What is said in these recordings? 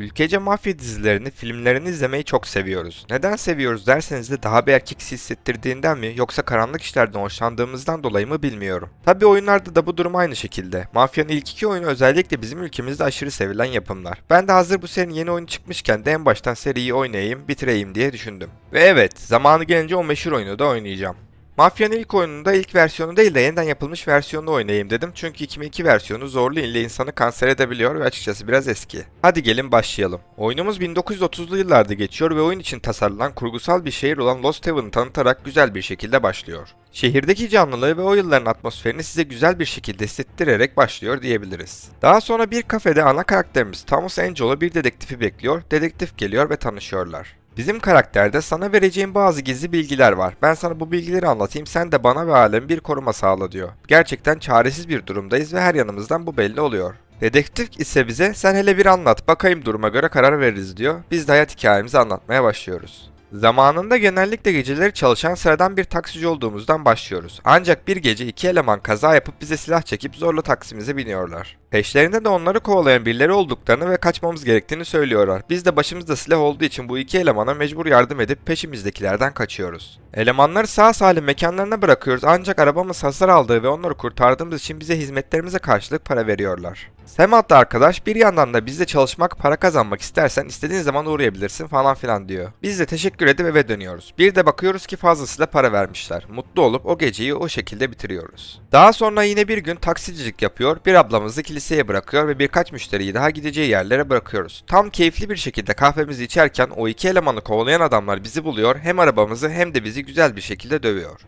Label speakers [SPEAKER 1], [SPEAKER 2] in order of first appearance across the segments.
[SPEAKER 1] Ülkece mafya dizilerini, filmlerini izlemeyi çok seviyoruz. Neden seviyoruz derseniz de daha bir erkeksi hissettirdiğinden mi yoksa karanlık işlerden hoşlandığımızdan dolayı mı bilmiyorum. Tabi oyunlarda da bu durum aynı şekilde. Mafyanın ilk iki oyunu özellikle bizim ülkemizde aşırı sevilen yapımlar. Ben de hazır bu serinin yeni oyunu çıkmışken de en baştan seriyi oynayayım, bitireyim diye düşündüm. Ve evet, zamanı gelince o meşhur oyunu da oynayacağım. Mafya'nın ilk oyununda ilk versiyonu değil de yeniden yapılmış versiyonunu oynayayım dedim. Çünkü 2002 versiyonu zorlu ile insanı kanser edebiliyor ve açıkçası biraz eski. Hadi gelin başlayalım. Oyunumuz 1930'lu yıllarda geçiyor ve oyun için tasarlanan kurgusal bir şehir olan Lost Heaven'ı tanıtarak güzel bir şekilde başlıyor. Şehirdeki canlılığı ve o yılların atmosferini size güzel bir şekilde hissettirerek başlıyor diyebiliriz. Daha sonra bir kafede ana karakterimiz Thomas Angelo bir dedektifi bekliyor, dedektif geliyor ve tanışıyorlar. Bizim karakterde sana vereceğim bazı gizli bilgiler var. Ben sana bu bilgileri anlatayım sen de bana ve alem bir koruma sağla diyor. Gerçekten çaresiz bir durumdayız ve her yanımızdan bu belli oluyor. Dedektif ise bize sen hele bir anlat bakayım duruma göre karar veririz diyor. Biz de hayat hikayemizi anlatmaya başlıyoruz. Zamanında genellikle geceleri çalışan sıradan bir taksici olduğumuzdan başlıyoruz. Ancak bir gece iki eleman kaza yapıp bize silah çekip zorla taksimize biniyorlar. Peşlerinde de onları kovalayan birileri olduklarını ve kaçmamız gerektiğini söylüyorlar. Biz de başımızda silah olduğu için bu iki elemana mecbur yardım edip peşimizdekilerden kaçıyoruz. Elemanları sağ salim mekanlarına bırakıyoruz ancak arabamız hasar aldığı ve onları kurtardığımız için bize hizmetlerimize karşılık para veriyorlar. Sem adlı arkadaş bir yandan da bizle çalışmak, para kazanmak istersen istediğin zaman uğrayabilirsin falan filan diyor. Biz de teşekkür edip eve dönüyoruz. Bir de bakıyoruz ki fazlasıyla para vermişler. Mutlu olup o geceyi o şekilde bitiriyoruz. Daha sonra yine bir gün taksicilik yapıyor, bir ablamızı kiliseye bırakıyor ve birkaç müşteriyi daha gideceği yerlere bırakıyoruz. Tam keyifli bir şekilde kahvemizi içerken o iki elemanı kovalayan adamlar bizi buluyor, hem arabamızı hem de bizi güzel bir şekilde dövüyor.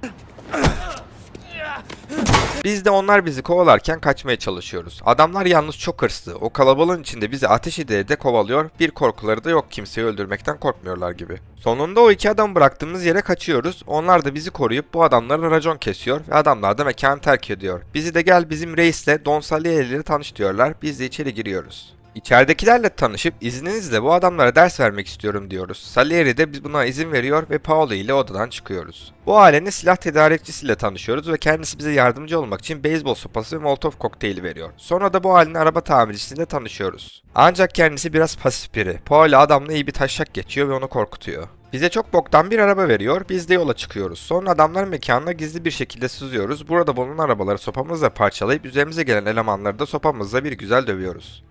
[SPEAKER 1] Biz de onlar bizi kovalarken kaçmaya çalışıyoruz. Adamlar yalnız çok hırslı. O kalabalığın içinde bizi ateş ede de kovalıyor. Bir korkuları da yok kimseyi öldürmekten korkmuyorlar gibi. Sonunda o iki adam bıraktığımız yere kaçıyoruz. Onlar da bizi koruyup bu adamların racon kesiyor ve adamlar da mekanı terk ediyor. Bizi de gel bizim reisle Don Salieri ile tanış diyorlar. Biz de içeri giriyoruz. İçeridekilerle tanışıp izninizle bu adamlara ders vermek istiyorum diyoruz. Salieri de biz buna izin veriyor ve Paolo ile odadan çıkıyoruz. Bu ailenin silah tedarikçisiyle tanışıyoruz ve kendisi bize yardımcı olmak için beyzbol sopası ve molotov kokteyli veriyor. Sonra da bu ailenin araba tamircisiyle tanışıyoruz. Ancak kendisi biraz pasif biri. Paolo adamla iyi bir taşak geçiyor ve onu korkutuyor. Bize çok boktan bir araba veriyor, biz de yola çıkıyoruz. Sonra adamlar mekanına gizli bir şekilde sızıyoruz. Burada bulunan arabaları sopamızla parçalayıp üzerimize gelen elemanları da sopamızla bir güzel dövüyoruz.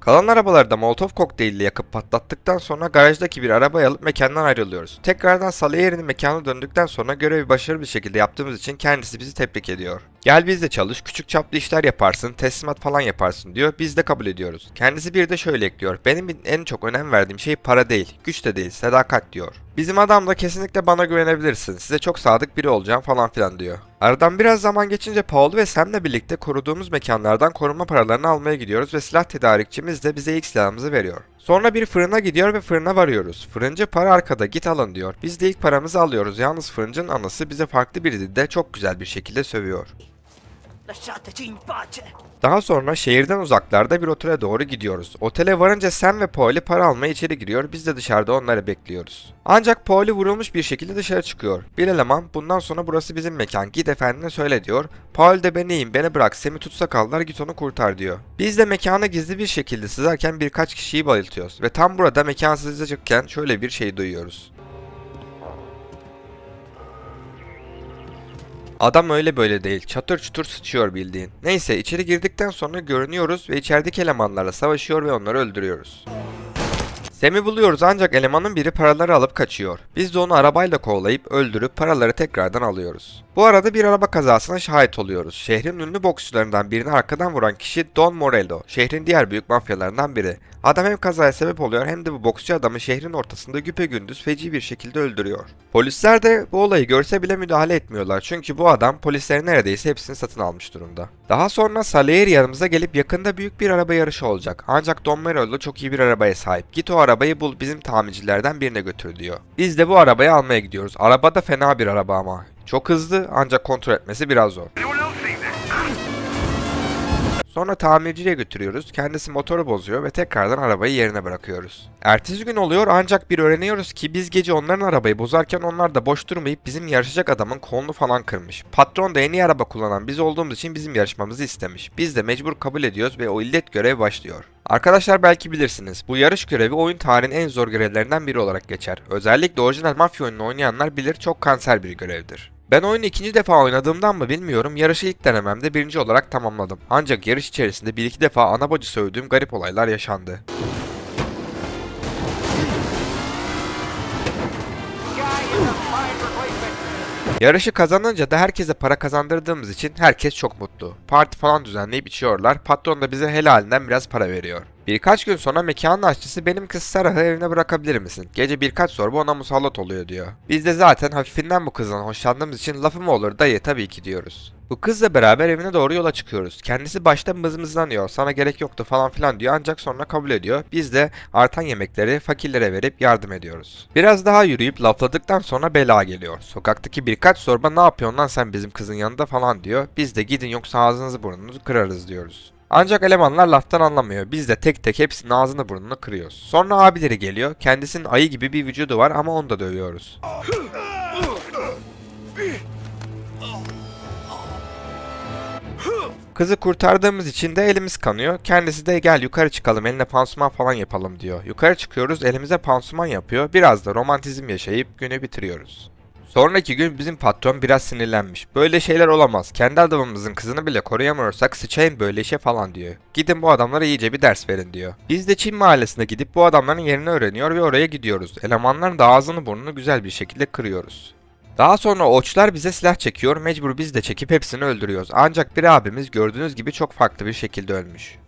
[SPEAKER 1] Kalan arabaları da Molotov kokteyliyle yakıp patlattıktan sonra garajdaki bir arabayı alıp mekandan ayrılıyoruz. Tekrardan Salieri'nin mekanına döndükten sonra görevi başarılı bir şekilde yaptığımız için kendisi bizi tebrik ediyor. Gel bizde çalış, küçük çaplı işler yaparsın, teslimat falan yaparsın diyor. Biz de kabul ediyoruz. Kendisi bir de şöyle ekliyor. Benim en çok önem verdiğim şey para değil, güç de değil, sadakat diyor. Bizim adam da kesinlikle bana güvenebilirsin. Size çok sadık biri olacağım falan filan diyor. Aradan biraz zaman geçince Paul ve Sam'le birlikte koruduğumuz mekanlardan koruma paralarını almaya gidiyoruz ve silah tedarikçimiz de bize ilk silahımızı veriyor. Sonra bir fırına gidiyor ve fırına varıyoruz. Fırıncı para arkada git alın diyor. Biz de ilk paramızı alıyoruz. Yalnız fırıncının anası bize farklı bir dilde çok güzel bir şekilde sövüyor. Daha sonra şehirden uzaklarda bir otele doğru gidiyoruz. Otele varınca Sam ve Pauli para almaya içeri giriyor. Biz de dışarıda onları bekliyoruz. Ancak Pauli vurulmuş bir şekilde dışarı çıkıyor. Bir eleman bundan sonra burası bizim mekan git efendine söyle diyor. Paul de ben iyiyim beni bırak Sam'i tutsak aldılar git onu kurtar diyor. Biz de mekana gizli bir şekilde sızarken birkaç kişiyi bayıltıyoruz. Ve tam burada mekan sızacakken şöyle bir şey duyuyoruz. Adam öyle böyle değil. Çatır çutur sıçıyor bildiğin. Neyse içeri girdikten sonra görünüyoruz ve içerideki elemanlarla savaşıyor ve onları öldürüyoruz. Sam'i buluyoruz ancak elemanın biri paraları alıp kaçıyor. Biz de onu arabayla kovalayıp öldürüp paraları tekrardan alıyoruz. Bu arada bir araba kazasına şahit oluyoruz. Şehrin ünlü boksçularından birini arkadan vuran kişi Don Morello. Şehrin diğer büyük mafyalarından biri. Adam hem kazaya sebep oluyor hem de bu boksçu adamı şehrin ortasında güpegündüz feci bir şekilde öldürüyor. Polisler de bu olayı görse bile müdahale etmiyorlar çünkü bu adam polislerin neredeyse hepsini satın almış durumda. Daha sonra Salieri yanımıza gelip yakında büyük bir araba yarışı olacak. Ancak Don Morello çok iyi bir arabaya sahip. Git o arabayı bul bizim tamircilerden birine götür diyor. Biz de bu arabayı almaya gidiyoruz. Araba da fena bir araba ama. Çok hızlı ancak kontrol etmesi biraz zor. Sonra tamirciye götürüyoruz. Kendisi motoru bozuyor ve tekrardan arabayı yerine bırakıyoruz. Ertesi gün oluyor ancak bir öğreniyoruz ki biz gece onların arabayı bozarken onlar da boş durmayıp bizim yarışacak adamın kolunu falan kırmış. Patron da en iyi araba kullanan biz olduğumuz için bizim yarışmamızı istemiş. Biz de mecbur kabul ediyoruz ve o illet görev başlıyor. Arkadaşlar belki bilirsiniz. Bu yarış görevi oyun tarihinin en zor görevlerinden biri olarak geçer. Özellikle orijinal mafya oyununu oynayanlar bilir çok kanser bir görevdir. Ben oyunu ikinci defa oynadığımdan mı bilmiyorum yarışı ilk denememde birinci olarak tamamladım. Ancak yarış içerisinde bir iki defa ana bacı sövdüğüm garip olaylar yaşandı. Yarışı kazanınca da herkese para kazandırdığımız için herkes çok mutlu. Parti falan düzenleyip içiyorlar. Patron da bize helalinden biraz para veriyor. Birkaç gün sonra mekanın aşçısı benim kız Sarah'ı evine bırakabilir misin? Gece birkaç sorbu ona musallat oluyor diyor. Biz de zaten hafifinden bu kızdan hoşlandığımız için lafı mı olur dayı tabii ki diyoruz. Bu kızla beraber evine doğru yola çıkıyoruz. Kendisi başta mızmızlanıyor. Sana gerek yoktu falan filan diyor ancak sonra kabul ediyor. Biz de artan yemekleri fakirlere verip yardım ediyoruz. Biraz daha yürüyüp lafladıktan sonra bela geliyor. Sokaktaki birkaç sorba ne yapıyorsun lan sen bizim kızın yanında falan diyor. Biz de gidin yoksa ağzınızı burnunuzu kırarız diyoruz. Ancak elemanlar laftan anlamıyor. Biz de tek tek hepsinin ağzını burnunu kırıyoruz. Sonra abileri geliyor. Kendisinin ayı gibi bir vücudu var ama onu da dövüyoruz. Kızı kurtardığımız için de elimiz kanıyor. Kendisi de gel yukarı çıkalım eline pansuman falan yapalım diyor. Yukarı çıkıyoruz elimize pansuman yapıyor. Biraz da romantizm yaşayıp günü bitiriyoruz. Sonraki gün bizim patron biraz sinirlenmiş. Böyle şeyler olamaz. Kendi adamımızın kızını bile koruyamıyorsak sıçayım böyle işe falan diyor. Gidin bu adamlara iyice bir ders verin diyor. Biz de Çin mahallesine gidip bu adamların yerini öğreniyor ve oraya gidiyoruz. Elemanların da ağzını burnunu güzel bir şekilde kırıyoruz. Daha sonra oçlar bize silah çekiyor, mecbur biz de çekip hepsini öldürüyoruz. Ancak bir abimiz gördüğünüz gibi çok farklı bir şekilde ölmüş.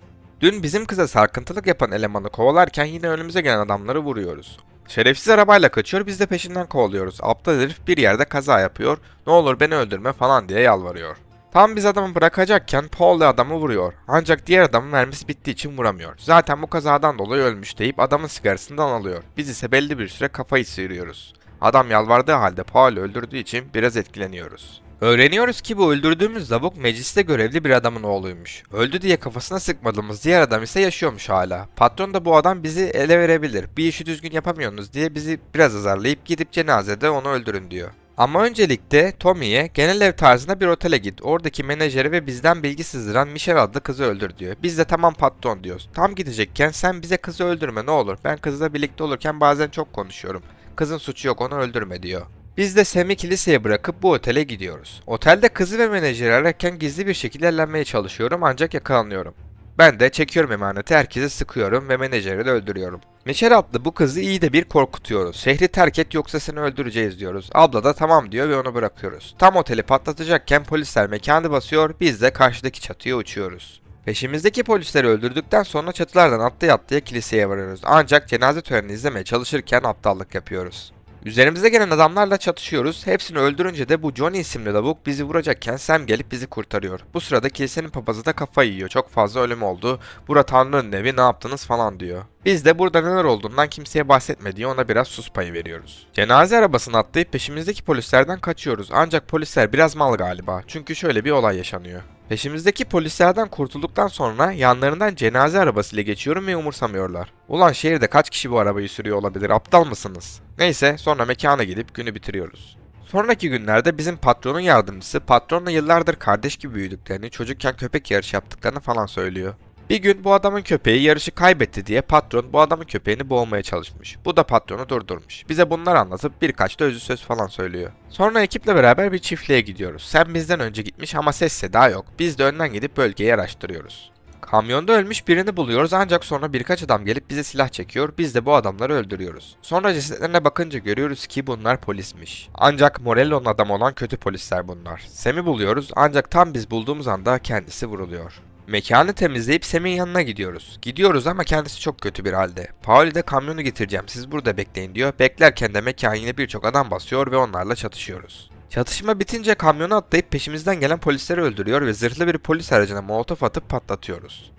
[SPEAKER 1] Dün bizim kıza sarkıntılık yapan elemanı kovalarken yine önümüze gelen adamları vuruyoruz. Şerefsiz arabayla kaçıyor biz de peşinden kovalıyoruz. Aptal herif bir yerde kaza yapıyor. Ne olur beni öldürme falan diye yalvarıyor. Tam biz adamı bırakacakken Paul de adamı vuruyor. Ancak diğer adamın mermisi bittiği için vuramıyor. Zaten bu kazadan dolayı ölmüş deyip adamın sigarasından alıyor. Biz ise belli bir süre kafayı sıyırıyoruz. Adam yalvardığı halde Paul'ü öldürdüğü için biraz etkileniyoruz. Öğreniyoruz ki bu öldürdüğümüz lavuk mecliste görevli bir adamın oğluymuş. Öldü diye kafasına sıkmadığımız diğer adam ise yaşıyormuş hala. Patron da bu adam bizi ele verebilir. Bir işi düzgün yapamıyorsunuz diye bizi biraz azarlayıp gidip cenazede onu öldürün diyor. Ama öncelikle Tommy'ye genel ev tarzında bir otele git. Oradaki menajeri ve bizden bilgi sızdıran Michelle adlı kızı öldür diyor. Biz de tamam patron diyoruz. Tam gidecekken sen bize kızı öldürme ne olur. Ben kızla birlikte olurken bazen çok konuşuyorum. Kızın suçu yok onu öldürme diyor. Biz de Sam'i kiliseye bırakıp bu otele gidiyoruz. Otelde kızı ve menajeri ararken gizli bir şekilde ellenmeye çalışıyorum ancak yakalanıyorum. Ben de çekiyorum emaneti herkese sıkıyorum ve menajeri de öldürüyorum. Michelle adlı bu kızı iyi de bir korkutuyoruz. Şehri terk et yoksa seni öldüreceğiz diyoruz. Abla da tamam diyor ve onu bırakıyoruz. Tam oteli patlatacakken polisler mekanı basıyor biz de karşıdaki çatıya uçuyoruz. Peşimizdeki polisleri öldürdükten sonra çatılardan atlaya atlaya kiliseye varıyoruz. Ancak cenaze törenini izlemeye çalışırken aptallık yapıyoruz. Üzerimize gelen adamlarla çatışıyoruz. Hepsini öldürünce de bu Johnny isimli lavuk bizi vuracakken Sam gelip bizi kurtarıyor. Bu sırada kilisenin papazı da kafayı yiyor. Çok fazla ölüm oldu. Bura Tanrı'nın evi ne yaptınız falan diyor. Biz de burada neler olduğundan kimseye bahsetme diye ona biraz sus payı veriyoruz. Cenaze arabasına atlayıp peşimizdeki polislerden kaçıyoruz. Ancak polisler biraz mal galiba. Çünkü şöyle bir olay yaşanıyor. Peşimizdeki polislerden kurtulduktan sonra yanlarından cenaze arabasıyla geçiyorum ve umursamıyorlar. Ulan şehirde kaç kişi bu arabayı sürüyor olabilir aptal mısınız? Neyse sonra mekana gidip günü bitiriyoruz. Sonraki günlerde bizim patronun yardımcısı patronla yıllardır kardeş gibi büyüdüklerini, çocukken köpek yarışı yaptıklarını falan söylüyor. Bir gün bu adamın köpeği yarışı kaybetti diye patron bu adamın köpeğini boğmaya çalışmış. Bu da patronu durdurmuş. Bize bunları anlatıp birkaç da özü söz falan söylüyor. Sonra ekiple beraber bir çiftliğe gidiyoruz. Sen bizden önce gitmiş ama ses seda yok. Biz de önden gidip bölgeyi araştırıyoruz. Kamyonda ölmüş birini buluyoruz ancak sonra birkaç adam gelip bize silah çekiyor. Biz de bu adamları öldürüyoruz. Sonra cesetlerine bakınca görüyoruz ki bunlar polismiş. Ancak Morello'nun adamı olan kötü polisler bunlar. Sam'i buluyoruz ancak tam biz bulduğumuz anda kendisi vuruluyor. Mekanı temizleyip Sam'in yanına gidiyoruz. Gidiyoruz ama kendisi çok kötü bir halde. Pauli de kamyonu getireceğim siz burada bekleyin diyor. Beklerken de mekan yine birçok adam basıyor ve onlarla çatışıyoruz. Çatışma bitince kamyonu atlayıp peşimizden gelen polisleri öldürüyor ve zırhlı bir polis aracına molotof atıp patlatıyoruz.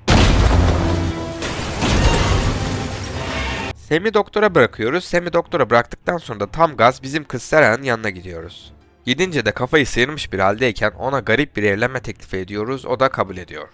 [SPEAKER 1] Sam'i doktora bırakıyoruz. Sam'i doktora bıraktıktan sonra da tam gaz bizim kız Sarah'ın yanına gidiyoruz. Gidince de kafayı sıyırmış bir haldeyken ona garip bir evlenme teklifi ediyoruz. O da kabul ediyor.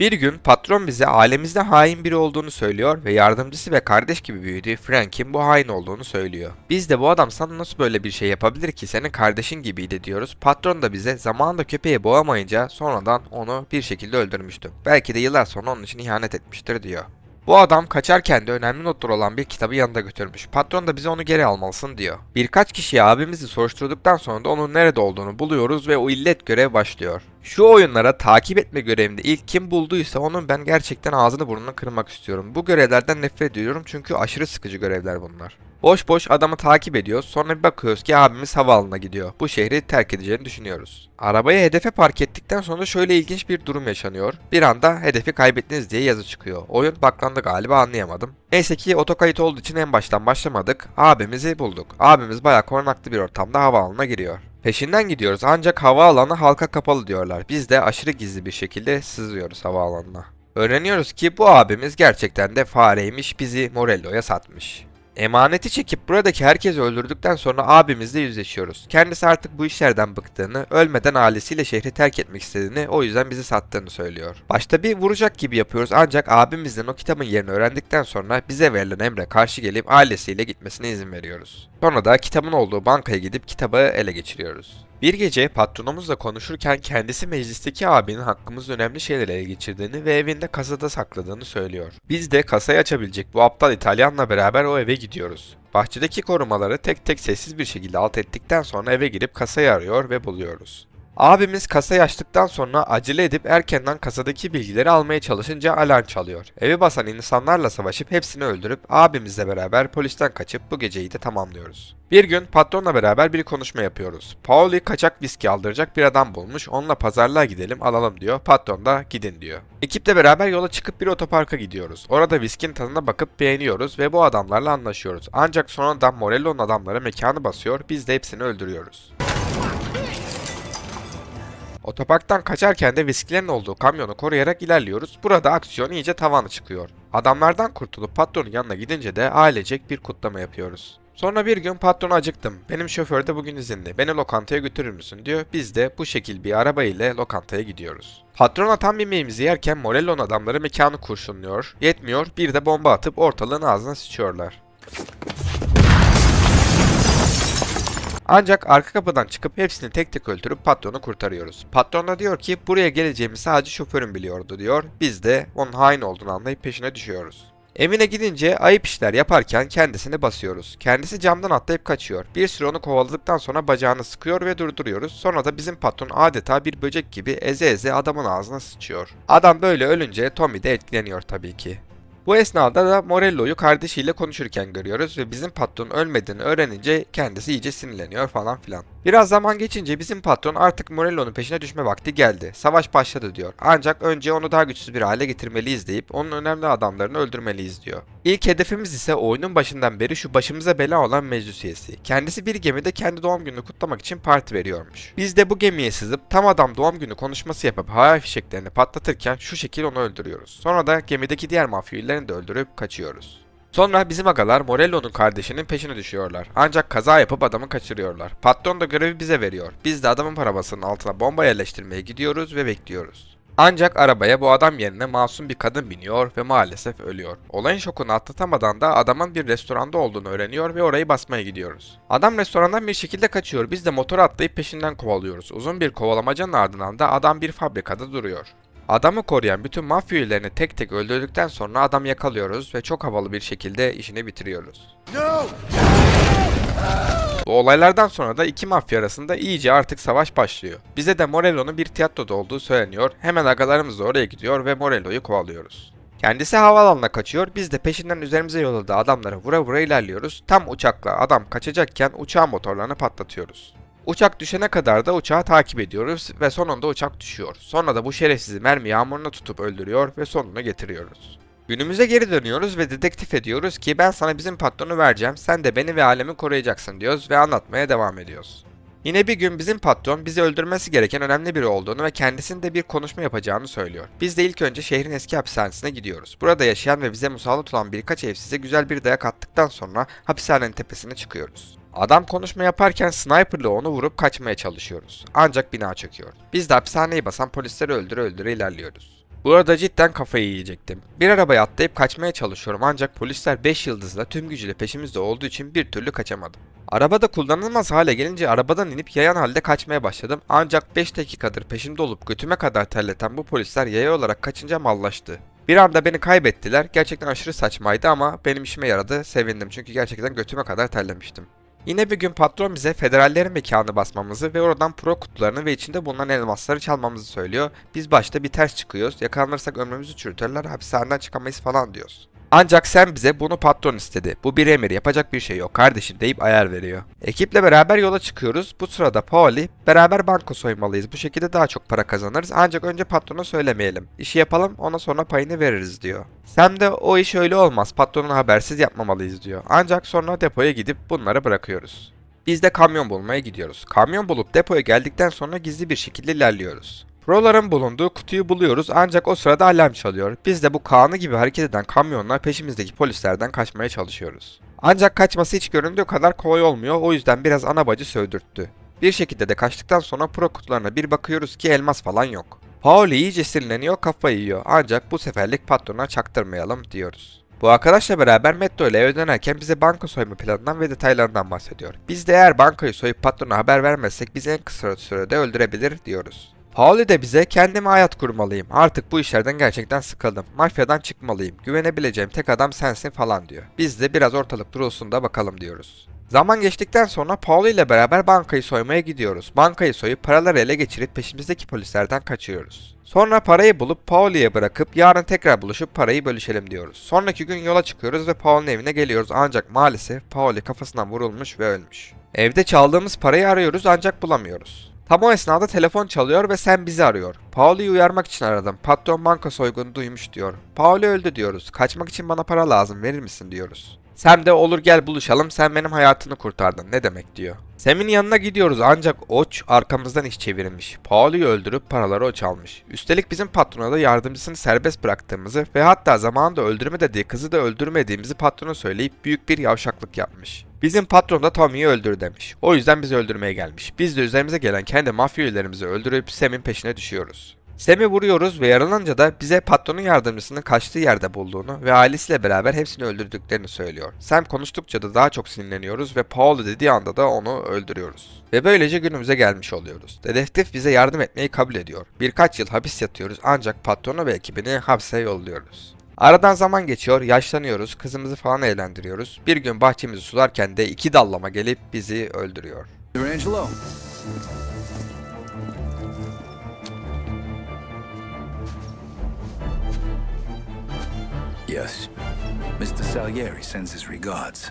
[SPEAKER 1] Bir gün patron bize ailemizde hain biri olduğunu söylüyor ve yardımcısı ve kardeş gibi büyüdüğü Frank'in bu hain olduğunu söylüyor. Biz de bu adam sana nasıl böyle bir şey yapabilir ki senin kardeşin gibiydi diyoruz. Patron da bize zamanında köpeği boğamayınca sonradan onu bir şekilde öldürmüştü. Belki de yıllar sonra onun için ihanet etmiştir diyor. Bu adam kaçarken de önemli notlar olan bir kitabı yanında götürmüş. Patron da bize onu geri almalısın diyor. Birkaç kişiye abimizi soruşturduktan sonra da onun nerede olduğunu buluyoruz ve o illet görev başlıyor. Şu oyunlara takip etme görevinde ilk kim bulduysa onun ben gerçekten ağzını burnunu kırmak istiyorum. Bu görevlerden nefret ediyorum çünkü aşırı sıkıcı görevler bunlar. Boş boş adamı takip ediyoruz. Sonra bir bakıyoruz ki abimiz havaalanına gidiyor. Bu şehri terk edeceğini düşünüyoruz. Arabayı hedefe park ettikten sonra şöyle ilginç bir durum yaşanıyor. Bir anda hedefi kaybettiniz diye yazı çıkıyor. Oyun baklandı galiba anlayamadım. Neyse ki otokayıt olduğu için en baştan başlamadık. Abimizi bulduk. Abimiz bayağı korunaklı bir ortamda havaalanına giriyor. Peşinden gidiyoruz ancak havaalanı halka kapalı diyorlar. Biz de aşırı gizli bir şekilde sızıyoruz havaalanına. Öğreniyoruz ki bu abimiz gerçekten de fareymiş bizi Morello'ya satmış. Emaneti çekip buradaki herkesi öldürdükten sonra abimizle yüzleşiyoruz. Kendisi artık bu işlerden bıktığını, ölmeden ailesiyle şehri terk etmek istediğini, o yüzden bizi sattığını söylüyor. Başta bir vuracak gibi yapıyoruz ancak abimizden o kitabın yerini öğrendikten sonra bize verilen emre karşı gelip ailesiyle gitmesine izin veriyoruz. Sonra da kitabın olduğu bankaya gidip kitabı ele geçiriyoruz. Bir gece patronumuzla konuşurken kendisi meclisteki abinin hakkımızda önemli şeyleri ele geçirdiğini ve evinde kasada sakladığını söylüyor. Biz de kasayı açabilecek bu aptal İtalyanla beraber o eve gidiyoruz. Bahçedeki korumaları tek tek sessiz bir şekilde alt ettikten sonra eve girip kasayı arıyor ve buluyoruz. Abimiz kasayı açtıktan sonra acele edip erkenden kasadaki bilgileri almaya çalışınca alarm çalıyor. Evi basan insanlarla savaşıp hepsini öldürüp abimizle beraber polisten kaçıp bu geceyi de tamamlıyoruz. Bir gün patronla beraber bir konuşma yapıyoruz. Pauli kaçak viski aldıracak bir adam bulmuş. Onunla pazarlığa gidelim alalım diyor. Patron da gidin diyor. Ekiple beraber yola çıkıp bir otoparka gidiyoruz. Orada viskinin tadına bakıp beğeniyoruz ve bu adamlarla anlaşıyoruz. Ancak sonradan Morello'nun adamları mekanı basıyor. Biz de hepsini öldürüyoruz. Otoparktan kaçarken de viskilerin olduğu kamyonu koruyarak ilerliyoruz. Burada aksiyon iyice tavanı çıkıyor. Adamlardan kurtulup patronun yanına gidince de ailecek bir kutlama yapıyoruz. Sonra bir gün patrona acıktım. Benim şoför de bugün izinli. Beni lokantaya götürür müsün diyor. Biz de bu şekil bir araba ile lokantaya gidiyoruz. Patrona tam yemeğimizi yerken Morello'nun adamları mekanı kurşunluyor. Yetmiyor bir de bomba atıp ortalığın ağzına sıçıyorlar. Ancak arka kapıdan çıkıp hepsini tek tek öldürüp patronu kurtarıyoruz. Patron da diyor ki buraya geleceğimi sadece şoförüm biliyordu diyor. Biz de onun hain olduğunu anlayıp peşine düşüyoruz. Evine gidince ayıp işler yaparken kendisini basıyoruz. Kendisi camdan atlayıp kaçıyor. Bir süre onu kovaladıktan sonra bacağını sıkıyor ve durduruyoruz. Sonra da bizim patron adeta bir böcek gibi eze eze adamın ağzına sıçıyor. Adam böyle ölünce Tommy de etkileniyor tabii ki. Bu esnada da Morello'yu kardeşiyle konuşurken görüyoruz ve bizim patron ölmediğini öğrenince kendisi iyice sinirleniyor falan filan. Biraz zaman geçince bizim patron artık Morello'nun peşine düşme vakti geldi. Savaş başladı diyor. Ancak önce onu daha güçsüz bir hale getirmeliyiz deyip onun önemli adamlarını öldürmeliyiz diyor. İlk hedefimiz ise oyunun başından beri şu başımıza bela olan meclis. Kendisi bir gemide kendi doğum gününü kutlamak için parti veriyormuş. Biz de bu gemiye sızıp tam adam doğum günü konuşması yapıp havai fişeklerini patlatırken şu şekil onu öldürüyoruz. Sonra da gemideki diğer mafya de öldürüp kaçıyoruz. Sonra bizim agalar Morello'nun kardeşinin peşine düşüyorlar. Ancak kaza yapıp adamı kaçırıyorlar. Patron da görevi bize veriyor. Biz de adamın arabasının altına bomba yerleştirmeye gidiyoruz ve bekliyoruz. Ancak arabaya bu adam yerine masum bir kadın biniyor ve maalesef ölüyor. Olayın şokunu atlatamadan da adamın bir restoranda olduğunu öğreniyor ve orayı basmaya gidiyoruz. Adam restorandan bir şekilde kaçıyor. Biz de motora atlayıp peşinden kovalıyoruz. Uzun bir kovalamacanın ardından da adam bir fabrikada duruyor. Adamı koruyan bütün mafya üyelerini tek tek öldürdükten sonra adam yakalıyoruz ve çok havalı bir şekilde işini bitiriyoruz. Bu olaylardan sonra da iki mafya arasında iyice artık savaş başlıyor. Bize de Morello'nun bir tiyatroda olduğu söyleniyor. Hemen agalarımız oraya gidiyor ve Morello'yu kovalıyoruz. Kendisi havaalanına kaçıyor. Biz de peşinden üzerimize yolladığı adamları vura vura ilerliyoruz. Tam uçakla adam kaçacakken uçağın motorlarını patlatıyoruz. Uçak düşene kadar da uçağı takip ediyoruz ve sonunda uçak düşüyor. Sonra da bu şerefsizi mermi yağmuruna tutup öldürüyor ve sonunu getiriyoruz. Günümüze geri dönüyoruz ve dedektif ediyoruz ki ben sana bizim patronu vereceğim, sen de beni ve alemi koruyacaksın diyoruz ve anlatmaya devam ediyoruz. Yine bir gün bizim patron bizi öldürmesi gereken önemli biri olduğunu ve kendisinde bir konuşma yapacağını söylüyor. Biz de ilk önce şehrin eski hapishanesine gidiyoruz. Burada yaşayan ve bize musallat olan birkaç evsize güzel bir dayak attıktan sonra hapishanenin tepesine çıkıyoruz. Adam konuşma yaparken sniperle onu vurup kaçmaya çalışıyoruz. Ancak bina çöküyor. Biz de hapishaneyi basan polisleri öldüre öldüre ilerliyoruz. Burada cidden kafayı yiyecektim. Bir arabaya atlayıp kaçmaya çalışıyorum ancak polisler 5 yıldızla tüm gücüyle peşimizde olduğu için bir türlü kaçamadım. Arabada kullanılmaz hale gelince arabadan inip yayan halde kaçmaya başladım ancak 5 dakikadır peşimde olup götüme kadar terleten bu polisler yaya olarak kaçınca mallaştı. Bir anda beni kaybettiler. Gerçekten aşırı saçmaydı ama benim işime yaradı. Sevindim çünkü gerçekten götüme kadar terlemiştim. Yine bir gün patron bize federallerin mekanı basmamızı ve oradan pro kutularını ve içinde bulunan elmasları çalmamızı söylüyor. Biz başta bir ters çıkıyoruz. Yakalanırsak ömrümüzü çürütürler, hapishaneden çıkamayız falan diyoruz. Ancak sen bize bunu patron istedi. Bu bir emir yapacak bir şey yok kardeşim deyip ayar veriyor. Ekiple beraber yola çıkıyoruz. Bu sırada Pauli beraber banka soymalıyız. Bu şekilde daha çok para kazanırız. Ancak önce patrona söylemeyelim. İşi yapalım ona sonra payını veririz diyor. Sam de o iş öyle olmaz. Patronun habersiz yapmamalıyız diyor. Ancak sonra depoya gidip bunları bırakıyoruz. Biz de kamyon bulmaya gidiyoruz. Kamyon bulup depoya geldikten sonra gizli bir şekilde ilerliyoruz. Proların bulunduğu kutuyu buluyoruz ancak o sırada alarm çalıyor. Biz de bu Kaan'ı gibi hareket eden kamyonla peşimizdeki polislerden kaçmaya çalışıyoruz. Ancak kaçması hiç göründüğü kadar kolay olmuyor o yüzden biraz ana bacı sövdürttü. Bir şekilde de kaçtıktan sonra pro kutularına bir bakıyoruz ki elmas falan yok. Pauli iyice sinirleniyor kafayı yiyor ancak bu seferlik patrona çaktırmayalım diyoruz. Bu arkadaşla beraber Metro ile eve bize banka soyma planından ve detaylarından bahsediyor. Biz de eğer bankayı soyup patrona haber vermezsek bizi en kısa sürede öldürebilir diyoruz. Pauli de bize kendime hayat kurmalıyım. Artık bu işlerden gerçekten sıkıldım. Mafyadan çıkmalıyım. Güvenebileceğim tek adam sensin falan diyor. Biz de biraz ortalık durulsun da bakalım diyoruz. Zaman geçtikten sonra Pauli ile beraber bankayı soymaya gidiyoruz. Bankayı soyup paraları ele geçirip peşimizdeki polislerden kaçıyoruz. Sonra parayı bulup Pauli'ye bırakıp yarın tekrar buluşup parayı bölüşelim diyoruz. Sonraki gün yola çıkıyoruz ve Pauli'nin evine geliyoruz ancak maalesef Pauli kafasından vurulmuş ve ölmüş. Evde çaldığımız parayı arıyoruz ancak bulamıyoruz. Tam o esnada telefon çalıyor ve sen bizi arıyor. Pauli'yi uyarmak için aradım. Patron banka soygunu duymuş diyor. Pauli öldü diyoruz. Kaçmak için bana para lazım verir misin diyoruz. Sam de olur gel buluşalım sen benim hayatını kurtardın ne demek diyor. Sam'in yanına gidiyoruz ancak Oç arkamızdan iş çevirmiş. Pauli'yi öldürüp paraları o çalmış. Üstelik bizim patrona da yardımcısını serbest bıraktığımızı ve hatta zamanında öldürme dediği kızı da öldürmediğimizi patrona söyleyip büyük bir yavşaklık yapmış. Bizim patron da Tommy'yi öldür demiş. O yüzden bizi öldürmeye gelmiş. Biz de üzerimize gelen kendi mafya üyelerimizi öldürüp Sam'in peşine düşüyoruz. Sam'i vuruyoruz ve yaralanınca da bize patronun yardımcısının kaçtığı yerde bulduğunu ve ailesiyle beraber hepsini öldürdüklerini söylüyor. Sam konuştukça da daha çok sinirleniyoruz ve Paul dediği anda da onu öldürüyoruz. Ve böylece günümüze gelmiş oluyoruz. Dedektif bize yardım etmeyi kabul ediyor. Birkaç yıl hapis yatıyoruz ancak patronu ve ekibini hapse yolluyoruz. Aradan zaman geçiyor, yaşlanıyoruz, kızımızı falan eğlendiriyoruz. Bir gün bahçemizi sularken de iki dallama gelip bizi öldürüyor.
[SPEAKER 2] Angelo. Yes. Mr. Salieri sends his regards.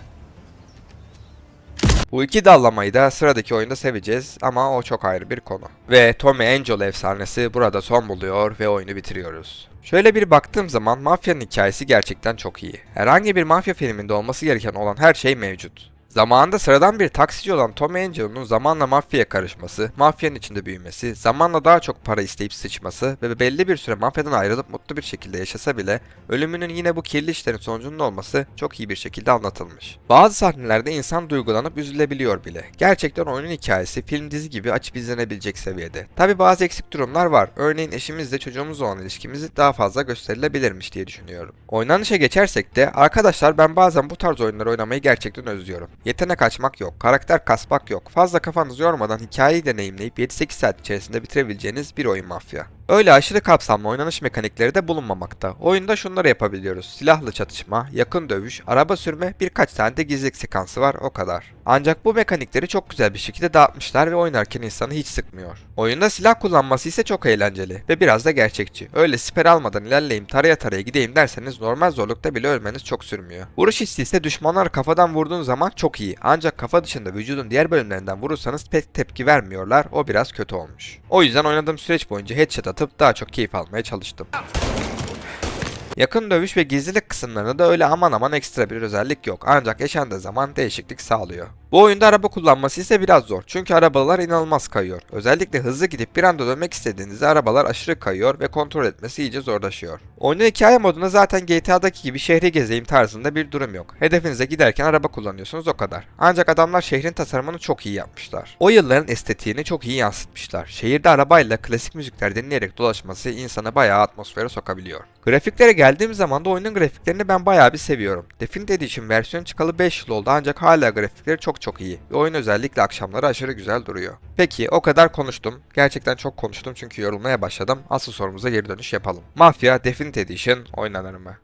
[SPEAKER 1] Bu iki dallamayı da sıradaki oyunda seveceğiz ama o çok ayrı bir konu. Ve Tommy Angelo efsanesi burada son buluyor ve oyunu bitiriyoruz. Şöyle bir baktığım zaman mafyanın hikayesi gerçekten çok iyi. Herhangi bir mafya filminde olması gereken olan her şey mevcut. Zamanında sıradan bir taksici olan Tommy Angelo'nun zamanla mafyaya karışması, mafyanın içinde büyümesi, zamanla daha çok para isteyip sıçması ve belli bir süre mafyadan ayrılıp mutlu bir şekilde yaşasa bile ölümünün yine bu kirli işlerin sonucunda olması çok iyi bir şekilde anlatılmış. Bazı sahnelerde insan duygulanıp üzülebiliyor bile. Gerçekten oyunun hikayesi film dizi gibi açıp izlenebilecek seviyede. Tabi bazı eksik durumlar var. Örneğin eşimizle çocuğumuzla olan ilişkimizi daha fazla gösterilebilirmiş diye düşünüyorum. Oynanışa geçersek de arkadaşlar ben bazen bu tarz oyunları oynamayı gerçekten özlüyorum. Yetenek açmak yok, karakter kasmak yok. Fazla kafanızı yormadan hikayeyi deneyimleyip 7-8 saat içerisinde bitirebileceğiniz bir oyun mafya. Öyle aşırı kapsamlı oynanış mekanikleri de bulunmamakta. Oyunda şunları yapabiliyoruz. Silahlı çatışma, yakın dövüş, araba sürme, birkaç tane de gizlilik sekansı var o kadar. Ancak bu mekanikleri çok güzel bir şekilde dağıtmışlar ve oynarken insanı hiç sıkmıyor. Oyunda silah kullanması ise çok eğlenceli ve biraz da gerçekçi. Öyle siper almadan ilerleyeyim taraya taraya gideyim derseniz normal zorlukta bile ölmeniz çok sürmüyor. Vuruş hissi ise düşmanlar kafadan vurduğun zaman çok iyi. Ancak kafa dışında vücudun diğer bölümlerinden vurursanız pek tepki vermiyorlar. O biraz kötü olmuş. O yüzden oynadığım süreç boyunca headshot atıp daha çok keyif almaya çalıştım. Yakın dövüş ve gizlilik kısımlarında da öyle aman aman ekstra bir özellik yok ancak yaşandığı zaman değişiklik sağlıyor. Bu oyunda araba kullanması ise biraz zor. Çünkü arabalar inanılmaz kayıyor. Özellikle hızlı gidip bir anda dönmek istediğinizde arabalar aşırı kayıyor ve kontrol etmesi iyice zorlaşıyor. Oyunun hikaye modunda zaten GTA'daki gibi şehri gezeyim tarzında bir durum yok. Hedefinize giderken araba kullanıyorsunuz o kadar. Ancak adamlar şehrin tasarımını çok iyi yapmışlar. O yılların estetiğini çok iyi yansıtmışlar. Şehirde arabayla klasik müzikler dinleyerek dolaşması insanı bayağı atmosfere sokabiliyor. Grafiklere geldiğim zaman da oyunun grafiklerini ben bayağı bir seviyorum. Definitive Edition versiyon çıkalı 5 yıl oldu ancak hala grafikleri çok çok iyi. Ve oyun özellikle akşamları aşırı güzel duruyor. Peki o kadar konuştum. Gerçekten çok konuştum çünkü yorulmaya başladım. Asıl sorumuza geri dönüş yapalım. Mafya Definitive Edition oynanır mı?